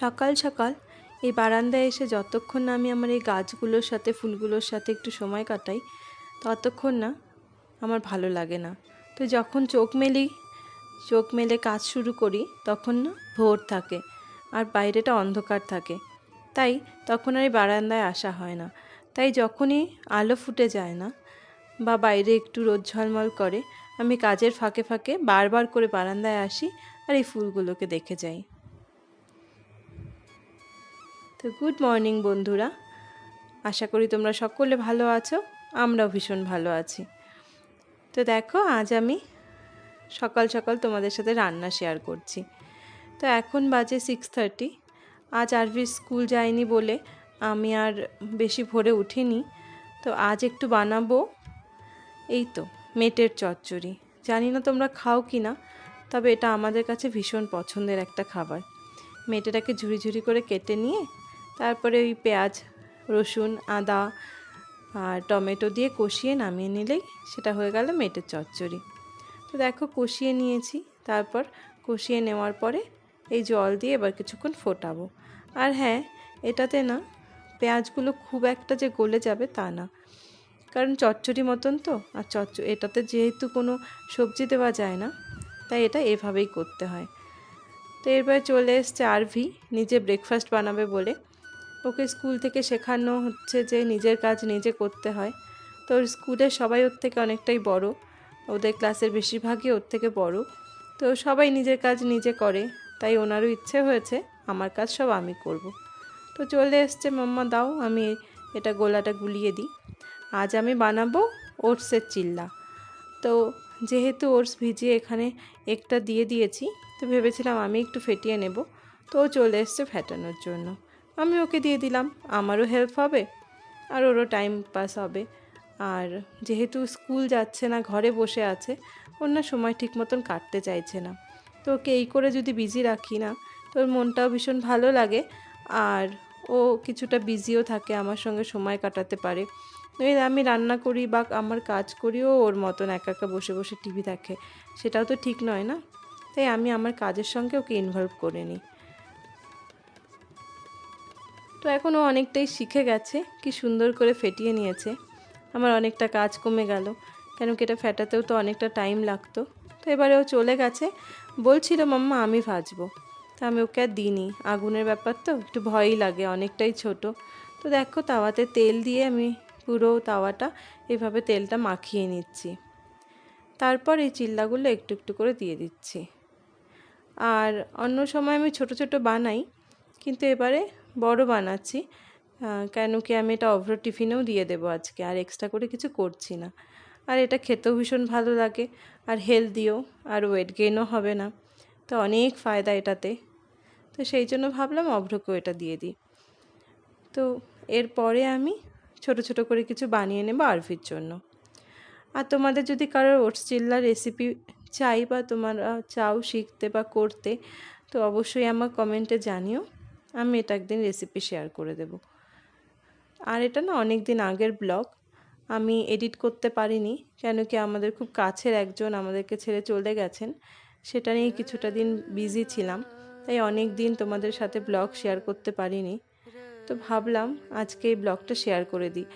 সকাল সকাল। এই বারান্দায় এসে যতক্ষণ না আমি আমার এই গাছগুলোর সাথে, ফুলগুলোর সাথে একটু সময় কাটাই, ততক্ষণ না আমার ভালো লাগে না। তো যখন চোখ মেলি, চোখ মেলে কাজ শুরু করি, তখন না ভোর থাকে আর বাইরেটা অন্ধকার থাকে। তাই তখন আর এই বারান্দায় আসা হয় না। তাই যখনই আলো ফুটে যায় না বা বাইরে একটু রোদ ঝলমল করে, আমি কাজের ফাঁকে ফাঁকে বারবার করে বারান্দায় আসি আর এই ফুলগুলোকে দেখে যাই। তো গুড মর্নিং বন্ধুরা। আশা করি তোমরা সকলে ভালো আছো, আমরাও ভীষণ ভালো আছি। তো দেখো, আজ আমি সকাল সকাল তোমাদের সাথে রান্না শেয়ার করছি। তো এখন বাজে সিক্স থার্টি আজ আরভি স্কুল যায়নি বলে আমি আর বেশি ভোরে উঠিনি। তো আজ একটু বানাবো এই তো, মেটের চচ্চড়ি। জানি না তোমরা খাও কি না, তবে এটা আমাদের কাছে ভীষণ পছন্দের একটা খাবার। মেটেটাকে ঝুড়ি ঝুড়ি করে কেটে নিয়ে তারপরে ওই পেঁয়াজ, রসুন, আদা আর টমেটো দিয়ে কষিয়ে নামিয়ে নিলেই সেটা হয়ে গেল মেটের চচ্চড়ি। তো দেখো কষিয়ে নিয়েছি, তারপর কষিয়ে নেওয়ার পরে এই জল দিয়ে এবার কিছুক্ষণ ফোটাবো। আর হ্যাঁ এটাতে না পেঁয়াজগুলো খুব একটা যে গলে যাবে তা না। কারণ চচ্চড়ি মতন তো, আর চচ্চ, এটাতে যেহেতু কোনো সবজি দেওয়া যায় না, তাই এটা এভাবেই করতে হয়। তো এরপরে চলে এসছে আরভি, নিজে ব্রেকফাস্ট বানাবে বলে। ওকে স্কুল থেকে শেখানো হচ্ছে যে নিজের কাজ নিজে করতে হয়। তো ওর স্কুলের সবাই ওর থেকে অনেকটাই বড়। ওদের ক্লাসের বেশিরভাগই ওর থেকে বড়। তো সবাই নিজের কাজ নিজে করে। তাই ওনারও ইচ্ছে হয়েছে, আমার কাজ সব আমি করব। তো চলে এসছে, মাম্মা, দাও, আমি এটা গোলাটা গুলিয়ে দিই। আজ আমি বানাবো ওটসের চিল্লা। তো যেহেতু ওটস ভিজিয়ে এখানে একটা দিয়ে দিয়েছি, তো ভেবেছিলাম আমি একটু ফেটিয়ে নেব। তো চলে এসছে ফেটানোর জন্য। আমি ওকে দিয়ে দিলাম। আমারও হেল্প হবে আর ওরও টাইম পাস হবে। আর যেহেতু স্কুল যাচ্ছে না, ঘরে বসে আছে ওর না সময় ঠিক মতন কাটতে চাইছে না। তো ওকে এই করে যদি বিজি রাখি না তো ওর মনটাও ভীষণ ভালো লাগে। আর ও কিছুটা বিজিও থাকে, আমার সঙ্গে সময় কাটাতে পারে। আমি রান্না করি বা আমার কাজ করিও ওর মতন একা একা বসে বসে টিভি দেখে। সেটাও তো ঠিক নয় না? তাই আমি আমার কাজের সঙ্গে ওকে ইনভলভ করে নিই। তো এখন ও অনেকটাই শিখে গেছে কি সুন্দর করে ফেটিয়ে নিয়েছে। আমার অনেকটা কাজ কমে গেল, কেন কি এটা ফেটাতেও তো অনেকটা টাইম লাগতো। তো এবারে ও চলে গেছে, বলছিল, মাম্মা, আমি ভাজবো। তা আমি ওকে আর দিইনি। আগুনের ব্যাপার তো, একটু ভয়ই লাগে, অনেকটাই ছোট। তো দেখো, তাওয়াতে তেল দিয়ে আমি পুরো তাওয়াটা, এভাবে তেলটা মাখিয়ে নিচ্ছি। তারপর এই চিল্লাগুলো একটু একটু করে দিয়ে দিচ্ছি। আর অন্য সময় আমি ছোট ছোট বানাই, কিন্তু এবারে বড় বানাচ্ছি কেন কি আমি এটা অভ্র টিফিনেও দিয়ে দেবো আজকে, আর এক্সট্রা করে কিছু করছি না। আর এটা খেতেও ভীষণ ভালো লাগে, আর হেলদিও আর ওয়েট গেইনও হবে না। তো অনেক ফায়দা এটাতে। তো সেই জন্য ভাবলাম অভ্রকেও এটা দিয়ে দিই। তো এরপরে আমি ছোট ছোট করে কিছু বানিয়ে নেব আরভির জন্য। আর তোমাদের যদি কারোর ওটস চিল্লার রেসিপি চাই বা তোমরা চাও শিখতে বা করতে, তো অবশ্যই আমার কমেন্টে জানিও। আমি এটা একদিন রেসিপি শেয়ার করে দেব। আর এটা না অনেক দিন আগের ব্লগ আমি এডিট করতে পারিনি, কেন কি আমাদের খুব কাছের একজন আমাদেরকে ছেড়ে চলে গেছেন, সেটা নিয়ে কিছুটা দিন বিজি ছিলাম, তাই অনেক দিন তোমাদের সাথে ব্লগ শেয়ার করতে পারিনি। তো ভাবলাম আজকে এই ব্লগটা শেয়ার করে দিই।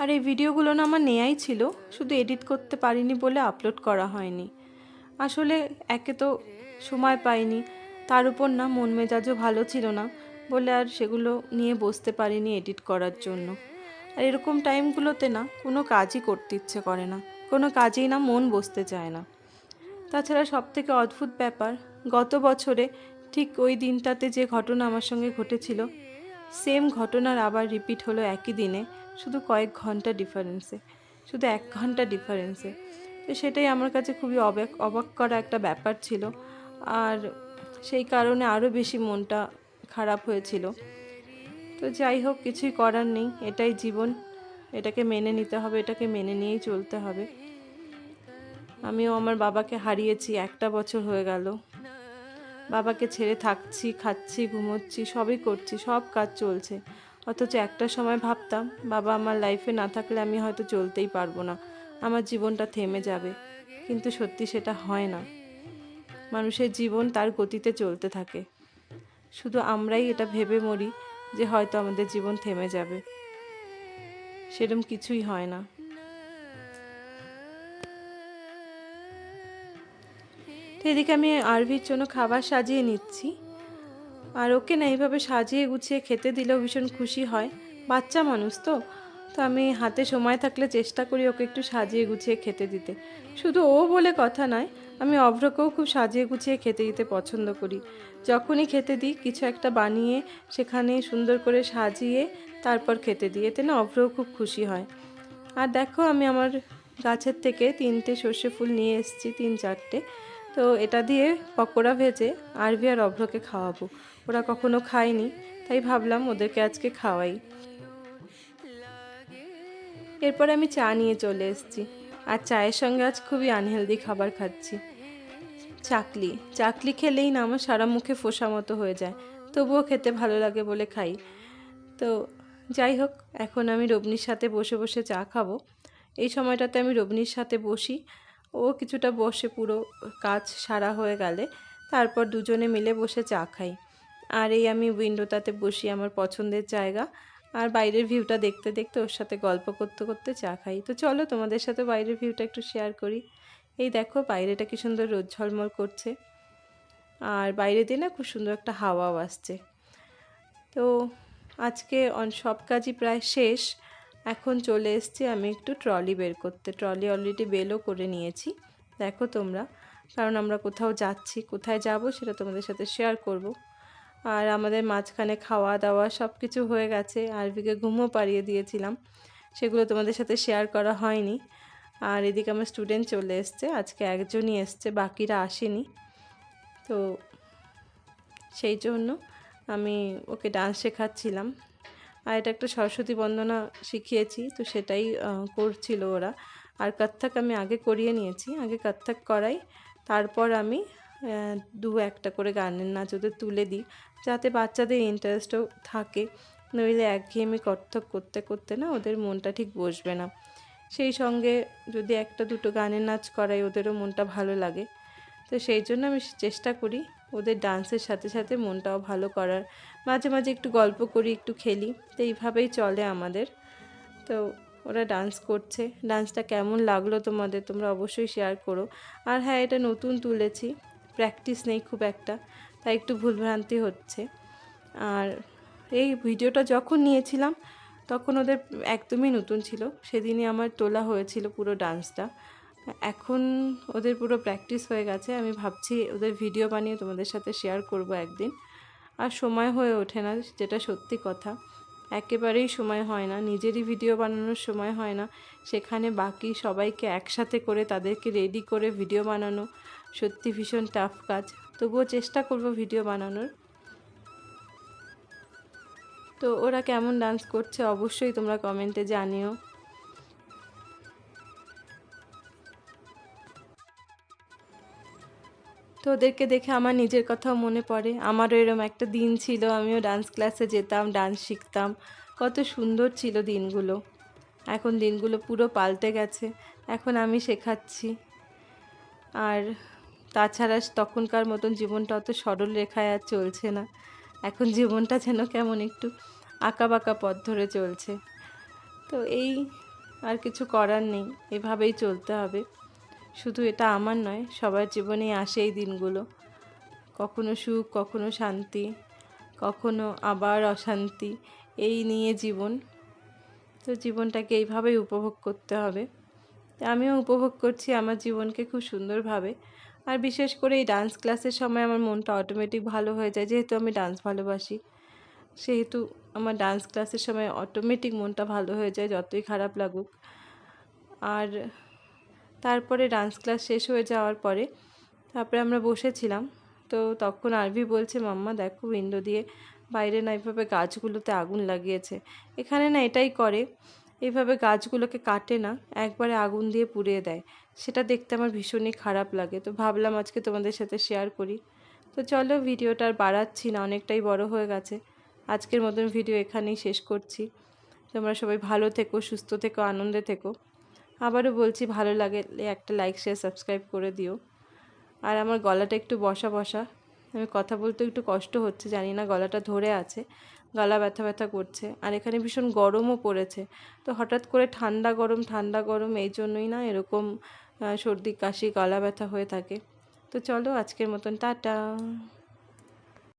আর এই ভিডিওগুলো না আমার নেয়াই ছিল, শুধু এডিট করতে পারিনি বলে আপলোড করা হয়নি। আসলে একে তো সময় পাইনি তার উপর না মন মেজাজও ভালো ছিল না বলে আর সেগুলো নিয়ে বসতে পারিনি এডিট করার জন্য। আর এরকম টাইমগুলোতে না কোনো কাজই করতে ইচ্ছে করে না। কোনো কাজেই না মন বসতে চায় না। তাছাড়া সব থেকে অদ্ভুত ব্যাপার, গত বছরে ঠিক ওই দিনটাতে যে ঘটনা আমার সঙ্গে ঘটেছিল, সেম ঘটনার আবার রিপিট হলো একই দিনে, শুধু কয়েক ঘণ্টা ডিফারেন্সে, শুধু এক ঘণ্টা ডিফারেন্সে। তো সেটাই আমার কাছে খুবই অবাক অবাক করা একটা ব্যাপার ছিল। আর সেই কারণে আরও বেশি মনটা খারাপ হয়েছিল। তো যাই হোক, কিছুই করার নেই। এটাই জীবন। এটাকে মেনে নিতে হবে, এটাকে মেনে নিয়েই চলতে হবে। আমিও আমার বাবাকে হারিয়েছি, একটা বছর হয়ে গেল। বাবাকে ছেড়ে থাকছি, খাচ্ছি, ঘুমোচ্ছি, সবই করছি, সব কাজ চলছে। অথচ একটা সময় ভাবতাম, বাবা আমার লাইফে না থাকলে আমি হয়তো চলতেই পারব না। আমার জীবনটা থেমে যাবে। কিন্তু সত্যি সেটা হয় না। মানুষের জীবন তার গতিতে চলতে থাকে। শুধু আমরাই এটা ভেবে মরি যে হয়তো আমাদের জীবন থেমে যাবে। সেরম কিছুই হয় না। তো এদিকে আমি আরভির জন্য খাবার সাজিয়ে নিচ্ছি। আর ওকে না এইভাবে সাজিয়ে গুছিয়ে খেতে দিলেও ভীষণ খুশি হয়। বাচ্চা মানুষ তো। তো আমি হাতে সময় থাকলে চেষ্টা করি ওকে একটু সাজিয়ে গুছিয়ে খেতে দিতে। শুধু ও বলে কথা নয় আমি অভ্রকেও খুব সাজিয়ে গুছিয়ে খেতে দিতে পছন্দ করি। যখনই খেতে দিই, কিছু একটা বানিয়ে সেখানে সুন্দর করে সাজিয়ে তারপর খেতে দিই। এতে না অভ্রও খুব খুশি হয়। আর দেখো, আমি আমার গাছের থেকে তিনটে সর্ষে ফুল নিয়ে এসেছি, তিন চারটে। তো এটা দিয়ে পকোড়া ভেজে আরভি আর অভ্রকে খাওয়াবো। ওরা কখনো খায়নি, তাই ভাবলাম ওদেরকে আজকে খাওয়াই। এরপর আমি চা নিয়ে চলে এসেছি। আর চায়ের সঙ্গে আজ খুবই আনহেলদি খাবার খাচ্ছি। চাকলি চাকলি খেলেই না আমার সারা মুখে ফোসা মতো হয়ে যায়। তবুও খেতে ভালো লাগে বলে খাই। তো যাই হোক, এখন আমি রবনির সাথে বসে বসে চা খাব। এই সময়টাতে আমি রবনির সাথে বসি। ও কিছুটা বসে পুরো কাজ সারা হয়ে গেলে, তারপর দুজনে মিলে বসে চা খাই। আর এই আমি উইন্ডোটাতে বসি আমার পছন্দের জায়গা। আর বাইরের ভিউটা দেখতে দেখতে ওর সাথে গল্প করতে করতে চা খাই। তো চলো তোমাদের সাথে বাইরের ভিউটা একটু শেয়ার করি। এই দেখো বাইরেটা কি সুন্দর রোদ ঝলমল করছে। আর বাইরে দিয়ে না খুব সুন্দর একটা হাওয়াও আসছে। তো আজকে অন সব কাজই প্রায় শেষ। এখন চলে এসছি আমি একটু ট্রলি বের করতে। ট্রলি অলরেডি বেলও করে নিয়েছি। দেখো তোমরা। কারণ আমরা কোথাও যাচ্ছি, কোথায় যাব সেটা তোমাদের সাথে শেয়ার করব। আর আমাদের মাঝখানে খাওয়া দাওয়া সব কিছু হয়ে গেছে। আরবিকে ঘুমও পাড়িয়ে দিয়েছিলাম। সেগুলো তোমাদের সাথে শেয়ার করা হয়নি। আর এদিকে আমার স্টুডেন্ট চলে এসছে। আজকে একজনই এসছে, বাকিরা আসেনি। তো সেই জন্য আমি ওকে ডান্স শেখাচ্ছিলাম। আর এটা একটা সরস্বতী বন্দনা শিখিয়েছি, তো সেটাই করছিল ওরা। আর কত্থক আমি আগে করিয়ে নিয়েছি। আগে কত্থক করাই, তারপর আমি দু একটা করে গানের নাচ ওদের তুলে দিই, যাতে বাচ্চাদের ইন্টারেস্টও থাকে। নইলে একঘেয়েমি কত্থক করতে করতে না ওদের মনটা ঠিক বসবে না। সেই সঙ্গে যদি একটা দুটো গানের নাচ করাই ওদেরও মনটা ভালো লাগে। তো সেই জন্য আমি চেষ্টা করি ওদের ডান্সের সাথে সাথে মনটাও ভালো করার। মাঝে মাঝে একটু গল্প করি, একটু খেলি, তো এইভাবেই চলে আমাদের। তো ওরা ডান্স করছে। ডান্সটা কেমন লাগল তোমাদের তোমরা অবশ্যই শেয়ার করো। আর হ্যাঁ এটা নতুন তুলেছি। প্র্যাকটিস নেই খুব একটা, তাই একটু ভুলভ্রান্তি হচ্ছে। আর এই ভিডিওটা যখন নিয়েছিলাম, তখন ওদের একদমই নতুন ছিল। সেদিনই আমার তোলা হয়েছিল পুরো ডান্সটা। এখন ওদের পুরো প্র্যাকটিস হয়ে গেছে। আমি ভাবছি ওদের ভিডিও বানিয়ে তোমাদের সাথে শেয়ার করব একদিন। আর সময় হয়ে ওঠে না, যেটা সত্যি কথা। একেবারেই সময় হয় না, নিজেরই ভিডিও বানানোর সময় হয় না। সেখানে বাকি সবাইকে একসাথে করে তাদেরকে রেডি করে ভিডিও বানানো সত্যি ভীষণ টাফ কাজ। তবুও চেষ্টা করব ভিডিও বানানোর। তো ওরা কেমন ডান্স করছে অবশ্যই তোমরা কমেন্টে জানিও। তো ওদেরকে দেখে আমার নিজের কথাও মনে পড়ে। আমারও এরম একটা দিন ছিল, আমিও ডান্স ক্লাসে যেতাম ডান্স শিখতাম। কত সুন্দর ছিল দিনগুলো। এখন দিনগুলো পুরো পাল্টে গেছে। এখন আমি শেখাচ্ছি। আর তাছাড়া তখনকার মতন জীবনটা অত সরল রেখায় আর চলছে না। এখন জীবনটা যেন কেমন একটু আঁকা বাঁকা পথ ধরে চলছে। তো এই আর কিছু করার নেই, এভাবেই চলতে হবে। শুধু এটা আমার নয়, সবার জীবনেই আসে এই দিনগুলো। কখনো সুখ, কখনো শান্তি, কখনো আবার অশান্তি, এই নিয়ে জীবন। তো জীবনটাকে এইভাবেই উপভোগ করতে হবে। আমিও উপভোগ করছি আমার জীবনকে খুব সুন্দরভাবে। আর বিশেষ করে এই ডান্স ক্লাসের সময় আমার মনটা অটোমেটিক ভালো হয়ে যায়, যেহেতু আমি ডান্স ভালোবাসি। সেহেতু আমার ডান্স ক্লাসের সময় অটোমেটিক মনটা ভালো হয়ে যায়, যতই খারাপ লাগুক। আর তারপরে ডান্স ক্লাস শেষ হয়ে যাওয়ার পরে তারপরে আমরা বসেছিলাম। তো তখন আরভি বলছে, মাম্মা, দেখো উইন্ডো দিয়ে বাইরে না এইভাবে গাছগুলোতে আগুন লাগিয়েছে। এখানে না এটাই করে এইভাবে গাছগুলোকে কাটে না, একবারে আগুন দিয়ে পুড়িয়ে দেয়। সেটা দেখতে আমার ভীষণই খারাপ লাগে। তো ভাবলাম আজকে তোমাদের সাথে শেয়ার করি। তো চলো ভিডিওটা আর বাড়াচ্ছি না, অনেকটাই বড় হয়ে গেছে। আজকের মতন ভিডিও এখানেই শেষ করছি। তোমরা সবাই ভালো থেকো, সুস্থ থেকো, আনন্দে থেকো। আবারও বলছি, ভালো লাগে একটা লাইক শেয়ার সাবস্ক্রাইব করে দিও। আর আমার গলাটা একটু বসা বসা। আমি কথা বলতে একটু কষ্ট হচ্ছে, জানি না গলাটা ধরে আছে। গলা ব্যথা ব্যথা করছে। আর এখানে ভীষণ গরমও পড়েছে। তো হঠাৎ করে ঠান্ডা গরম ঠান্ডা গরম, এই জন্যই না এরকম সর্দি, কাশি, গলা ব্যথা হয়ে থাকে। তো চলো আজকের মতন, টাটা।